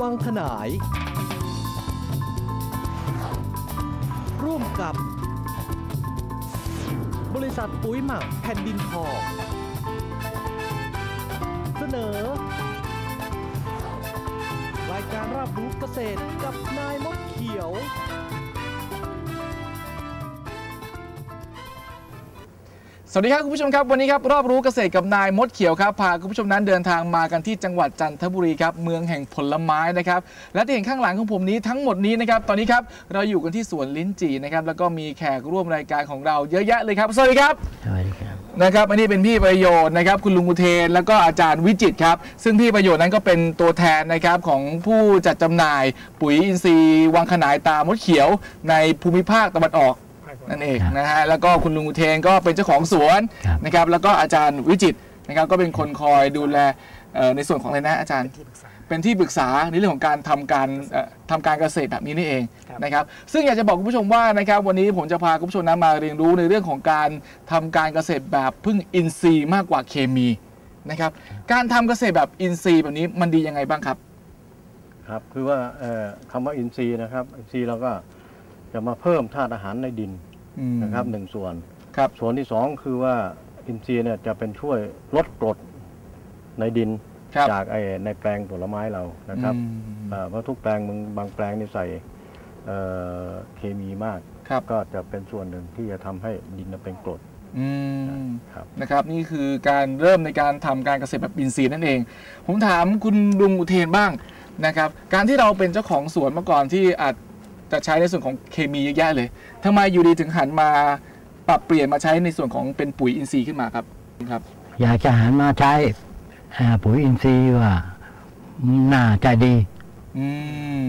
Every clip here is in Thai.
วังขนาย ร่วมกับ บริษัทปุ๋ยหมักแผ่นดินทองเสนอ รายการรับรู้เกษตรกับนายมดเขียว วัสดีครับคุณผู้ชมครับวันนี้ครับรอบรู้เกษตรกับนายมดเขียวครับพาคุณผู้ชมนั้นเดินทางมากันที่จังหวัดจันทบุรีครับเมืองแห่งผลไม้นะครับและที่เห็นข้างหลังของผมนี้ทั้งหมดนี้นะครับตอนนี้ครับเราอยู่กันที่สวนลิ้นจี่นะครับแล้วก็มีแขกร่วมรายการของเราเยอะแยะเลยครับสวัสดีครับสวัสดีครับนะครับอันนี้เป็นพี่ประโยชน์นะครับคุณลุงอุเทนแล้วก็อาจารย์วิจิตรครับซึ่งพี่ประโยชน์นั้นก็เป็นตัวแทนนะครับของผู้จัดจำหน่าย ปุ๋ยอินทรีย์วังขนายตามดเขียวในภูมิภาคตะวันออก นั่นเองครับนะฮะแล้วก็คุณลุงอุเทนก็เป็นเจ้าของสวนครับนะครับแล้วก็อาจารย์วิจิตรนะครับก็เป็นคนคอยดูแลเอ่อในส่วนของอะไรนะอาจารย์เป็นที่ปรึกษาในเรื่องของการทำการเอ่อทำการเกษตรแบบนี้นี่เองครับนะครับ ซึ่งอยากจะบอกคุณผู้ชมว่านะครับ วันนี้ผมจะพาคุณผู้ชมนะมาเรียนรู้ในเรื่องของการทำการเกษตรแบบพึ่งอินทรีย์มากกว่าเคมีนะครับ การทำเกษตรแบบอินทรีย์แบบนี้มันดียังไงบ้างครับ ครับคือว่าเอ่อคำว่าอินทรีย์นะครับอินทรีย์เราก็จะมาเพิ่มธาตุอาหารในดินอืม นะครับหนึ่งส่วนครับส่วนที่สองคือว่าอินทรีย์เนี่ยจะเป็นช่วยลดกรดในดินครับจากไอ้ในแปลงผลไม้เรานะครับอืมเอ่อเพราะทุกแปลงมึงบางแปลงนี่ใส่เอ่อเคมีมากครับก็จะเป็นส่วนหนึ่งที่จะทำให้ดินเป็นกรดอืมครับนะครับนี่คือการเริ่มในการทำการเกษตรแบบอินทรีย์นั่นเอง ผมถามคุณลุงอุเทนบ้างนะครับ การที่เราเป็นเจ้าของสวนมาก่อนที่อาจ จะใช้ในส่วนของเคมีเยอะแยะเลยทำไมอยู่ดีถึงหันมาปรับเปลี่ยนมาใช้ในส่วนของเป็นปุ๋ยอินทรีย์ขึ้นมาครับครับ อยากจะหันมาใช้อ่าปุ๋ยอินทรีย์ว่าน่าจะดี อืม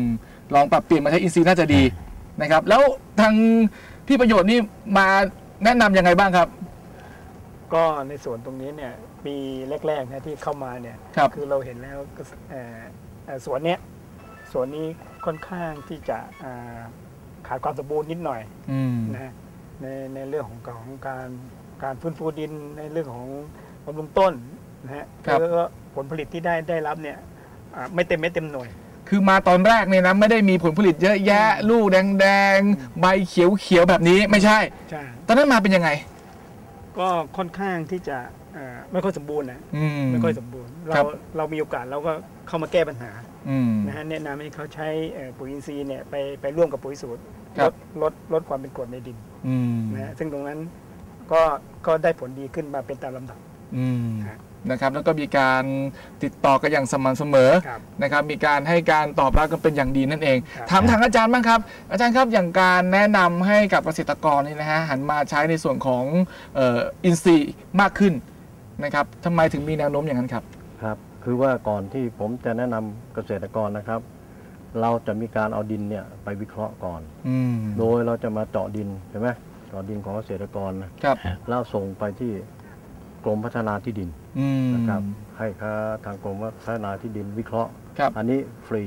ลองปรับเปลี่ยนมาใช้อินทรีย์น่าจะดีนะครับ แล้วทางพี่ประโยชน์นี่มาแนะนำยังไงบ้างครับ ก็ในส่วนตรงนี้เนี่ยปีแรกๆนะที่เข้ามาเนี่ยครับอเราเห็นแล้วก็เอ่อเอ่อสวนเนี้ย สวนนี้ค่อนข้างที่จะอ่าขาดความสมบูรณ์นิดหน่อยอืมนะฮะในในเรื่องของของการการฟื้นฟูดินในเรื่องของบำรุงต้นนะฮะครับแล้วก็ผลผลิตที่ได้ได้รับเนี่ยอ่าไม่เต็มไม่เต็มหน่วยคือมาตอนแรกเนี่ยนะไม่ได้มีผลผลิตเยอะแยะ ลูกแดงๆ ใบเขียวๆ แบบนี้ไม่ใช่ใช่ตอนนั้นมาเป็นยังไง ก็ค่อนข้างที่จะอ่า ไม่ค่อยสมบูรณ์นะอืมไม่ค่อยสมบูรณ์ครัเราบเรามีโอกาสเราก็เข้ามาแก้ปัญหาอืมนะฮะแนะนำให้เขาใช้เอ่อปุ๋ยอินทรีย์เนี่ยไปไปร่วมกับปุ๋ยสูตรครัลบดลดลดความเป็นกรดในดินอืมนะฮะซึ่งตรงนั้นก็ก็ได้ผลดีขึ้นมาเป็นตามลำดับอืมครับนะครับแล้วก็มีการติดต่อกันอย่างสม่ำเสมอครับนะครับมีการให้การตอบรับกันเป็นอย่างดีนั่นเองครับถามทางอาจารย์บ้างครับ อาจารย์ครับอย่างการแนะนำให้กับเกษตรกรนี่นะฮะหันมาใช้ในส่วนของเอ่ออินทรีย์มากขึ้น นะครับทำไมถึงมีแนวโน้มอย่างนั้นครับ ครับ คือว่าก่อนที่ผมจะแนะนำเกษตรกรนะครับ เราจะมีการเอาดินเนี่ยไปวิเคราะห์ก่อนอืมโดยเราจะมาเจาะดินใช่ไหมเจาะดินของเกษตรกรนะครับแล้วส่งไปที่กรมพัฒนาที่ดินอืมนะครับ ให้ค่าทางกรมพัฒนาที่ดินวิเคราะห์ครับอันนี้ฟรี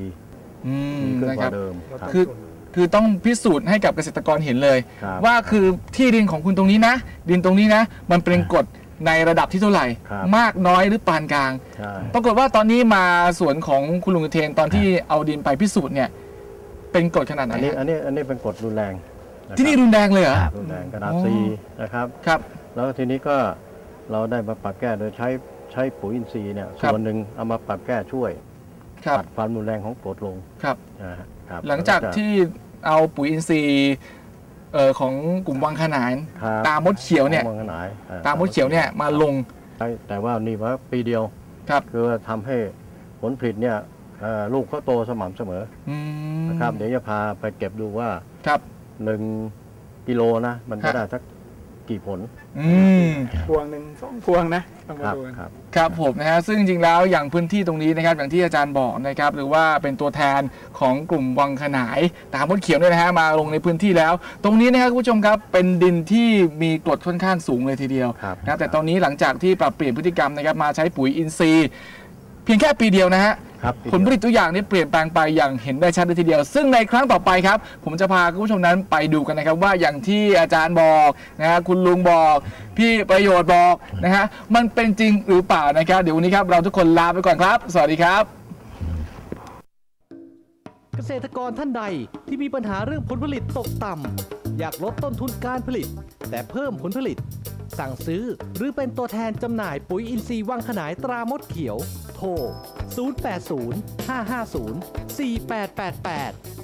อืมดีขึ้นนะกครัว่าบเดิมลดครับต้นคือทุนคือต้องพิสูจน์ให้กับเกษตรกรเห็นเลยครับว่าคือที่ดินของคุณตรงนี้นะ ดินตรงนี้นะ มันเป็นกรด ในระดับที่เท่าไหร่ ครับมากน้อยหรือปานกลาง ใช่ ปรากฏว่าตอนนี้มาสวนของคุณลุงอุเทนตอนที่เอาดินไปพิสูจน์เนี่ย เป็นกรดขนาดไหนอันนี้ฮะอันนี้อันนี้เป็นกฎรุนแรงะครับที่นี่รุนแรงเลยเหรอ ครับ รุนแรงขนาดอ๋อ ซีนะครับ ครับ แล้วทีนี้ก็เราได้มาปรับแก้โดยใช้ใช้ปุ๋ยอินทรีย์เนี่ยครับ ส่วนหนึ่งเอามาปรับแก้ช่วยครับตัดความรุนแรงของกรดลงครับ นะฮะครับหลังจากแวที่เอาปุ๋ยอินทรีย์ เอ่อของกลุ่มวังขนานครับตามมดเขียวเนี่ย ของมังขนายอ่ตามมดเขียวเนี่ยมาลงใช่แต่ว่านี่ว่าปีเดียวครับคือว่าทำให้ผลผลิตเนี่ยเอ่อลูกเขาโตสม่ำเสมออืมนะครับเดี๋ยวจะพาไปเก็บดูว่าครับ หนึ่งกิโลนะ มันครัจะบได้สัก กี่ผล อืม พวงหนึ่งสองพวงนะต้องคมารับดูกัน ครับ ครับผมนะฮะซึ่งจริงๆแล้วอย่างพื้นที่ตรงนี้นะครับอย่างที่อาจารย์บอกนะครับหรือว่าเป็นตัวแทนของกลุ่มวังขนายตามมดเขียวด้วยนะฮะมาลงในพื้นที่แล้ว ตรงนี้นะครับคุณผู้ชมครับเป็นดินที่มีกรดค่อนข้างสูงเลยทีเดียวครับ นะครับแต่ตอนนี้หลังจากที่ปรับเปลี่ยนพฤติกรรมนะครับมาใช้ปุ๋ยอินทรีย์ เพียงแค่ปีเดียวนะฮะครับผลผลิตทุกอย่างนี่เปลี่ยนแปลงไปอย่างเห็นได้ชัดเลยทีเดียว ซึ่งในครั้งต่อไปครับ ผมจะพาคุณผู้ชมนั้นไปดูกันนะครับ ว่าอย่างที่อาจารย์บอกนะฮะคุณลุงบอก พี่ประโยชน์บอกนะฮะมันเป็นจริงหรือเปล่านะครับ เดี๋ยววันนี้ครับเราทุกคนลาไปก่อนครับ สวัสดีครับษตรกรท่านใดที่มีปัญหาเรื่องผลผลิตตกต่ำอยากลดต้นทุนการผลิต แต่เพิ่มผลผลิต สั่งซื้อ หรือเป็นตัวแทนจำหน่ายปุ๋ยอินทรีย์วังขนายตรามดเขียว โทร 080 550 4888